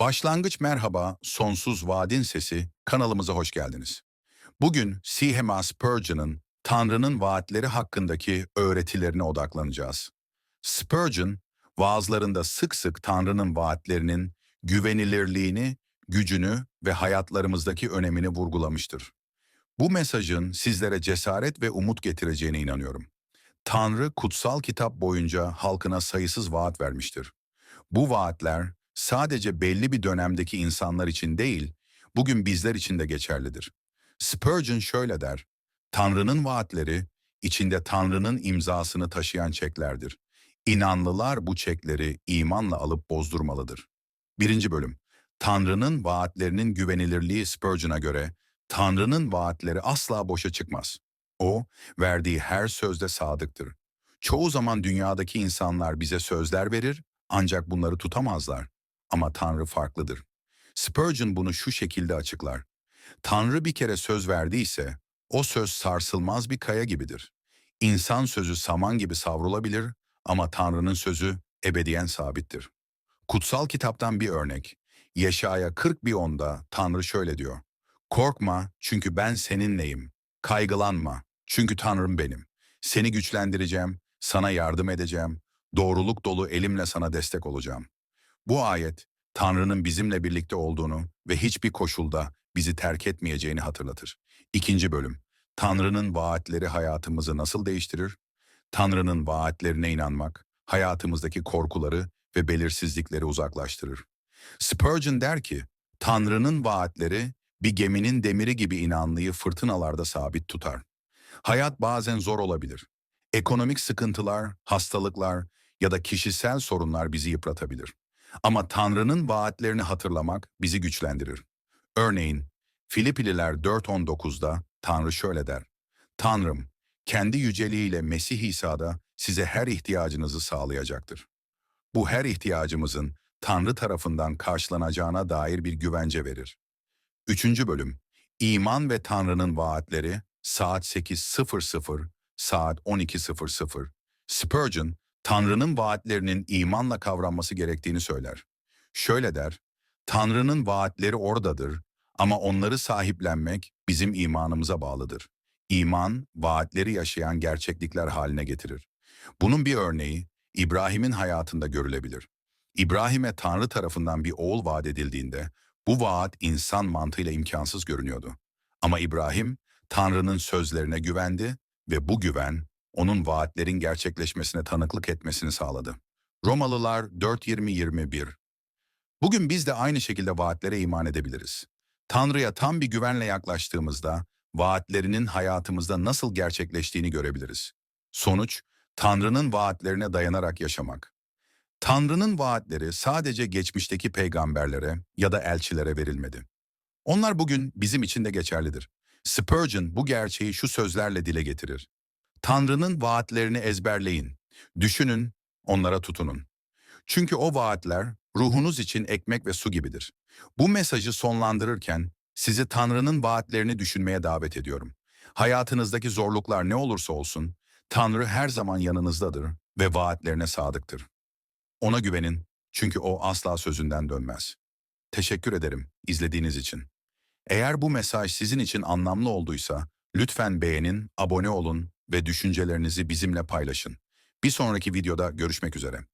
Başlangıç merhaba, sonsuz vaadin sesi kanalımıza hoş geldiniz. Bugün C.H. Spurgeon'ın Tanrı'nın vaatleri hakkındaki öğretilerine odaklanacağız. Spurgeon, vaazlarında sık sık Tanrı'nın vaatlerinin güvenilirliğini, gücünü ve hayatlarımızdaki önemini vurgulamıştır. Bu mesajın sizlere cesaret ve umut getireceğine inanıyorum. Tanrı kutsal kitap boyunca halkına sayısız vaat vermiştir. Bu vaatler sadece belli bir dönemdeki insanlar için değil, bugün bizler için de geçerlidir. Spurgeon şöyle der, Tanrı'nın vaatleri, içinde Tanrı'nın imzasını taşıyan çeklerdir. İnanlılar bu çekleri imanla alıp bozdurmalıdır. Birinci bölüm, Tanrı'nın vaatlerinin güvenilirliği Spurgeon'a göre, Tanrı'nın vaatleri asla boşa çıkmaz. O, verdiği her sözde sadıktır. Çoğu zaman dünyadaki insanlar bize sözler verir ancak bunları tutamazlar. Ama Tanrı farklıdır. Spurgeon bunu şu şekilde açıklar. Tanrı bir kere söz verdiyse, o söz sarsılmaz bir kaya gibidir. İnsan sözü saman gibi savrulabilir ama Tanrı'nın sözü ebediyen sabittir. Kutsal kitaptan bir örnek. Yeşaya 40.10'da Tanrı şöyle diyor. Korkma çünkü ben seninleyim. Kaygılanma çünkü Tanrım benim. Seni güçlendireceğim, sana yardım edeceğim, doğruluk dolu elimle sana destek olacağım. Bu ayet, Tanrı'nın bizimle birlikte olduğunu ve hiçbir koşulda bizi terk etmeyeceğini hatırlatır. İkinci bölüm, Tanrı'nın vaatleri hayatımızı nasıl değiştirir? Tanrı'nın vaatlerine inanmak, hayatımızdaki korkuları ve belirsizlikleri uzaklaştırır. Spurgeon der ki, Tanrı'nın vaatleri bir geminin demiri gibi inanlıyı fırtınalarda sabit tutar. Hayat bazen zor olabilir. Ekonomik sıkıntılar, hastalıklar ya da kişisel sorunlar bizi yıpratabilir. Ama Tanrı'nın vaatlerini hatırlamak bizi güçlendirir. Örneğin Filipililer 4.19'da Tanrı şöyle der. Tanrım, kendi yüceliğiyle Mesih İsa'da size her ihtiyacınızı sağlayacaktır. Bu her ihtiyacımızın Tanrı tarafından karşılanacağına dair bir güvence verir. Üçüncü bölüm, İman ve Tanrı'nın vaatleri saat 8.00, saat 12.00. Spurgeon, Tanrı'nın vaatlerinin imanla kavranması gerektiğini söyler. Şöyle der, Tanrı'nın vaatleri oradadır ama onları sahiplenmek bizim imanımıza bağlıdır. İman, vaatleri yaşayan gerçeklikler haline getirir. Bunun bir örneği İbrahim'in hayatında görülebilir. İbrahim'e Tanrı tarafından bir oğul vaat edildiğinde bu vaat insan mantığıyla imkansız görünüyordu. Ama İbrahim, Tanrı'nın sözlerine güvendi ve bu güven onun vaatlerin gerçekleşmesine tanıklık etmesini sağladı. Romalılar 4.20-21 Bugün biz de aynı şekilde vaatlere iman edebiliriz. Tanrı'ya tam bir güvenle yaklaştığımızda vaatlerinin hayatımızda nasıl gerçekleştiğini görebiliriz. Sonuç, Tanrı'nın vaatlerine dayanarak yaşamak. Tanrı'nın vaatleri sadece geçmişteki peygamberlere ya da elçilere verilmedi. Onlar bugün bizim için de geçerlidir. Spurgeon bu gerçeği şu sözlerle dile getirir. Tanrı'nın vaatlerini ezberleyin, düşünün, onlara tutunun. Çünkü o vaatler ruhunuz için ekmek ve su gibidir. Bu mesajı sonlandırırken sizi Tanrı'nın vaatlerini düşünmeye davet ediyorum. Hayatınızdaki zorluklar ne olursa olsun, Tanrı her zaman yanınızdadır ve vaatlerine sadıktır. Ona güvenin çünkü o asla sözünden dönmez. Teşekkür ederim izlediğiniz için. Eğer bu mesaj sizin için anlamlı olduysa, lütfen beğenin, abone olun ve düşüncelerinizi bizimle paylaşın. Bir sonraki videoda görüşmek üzere.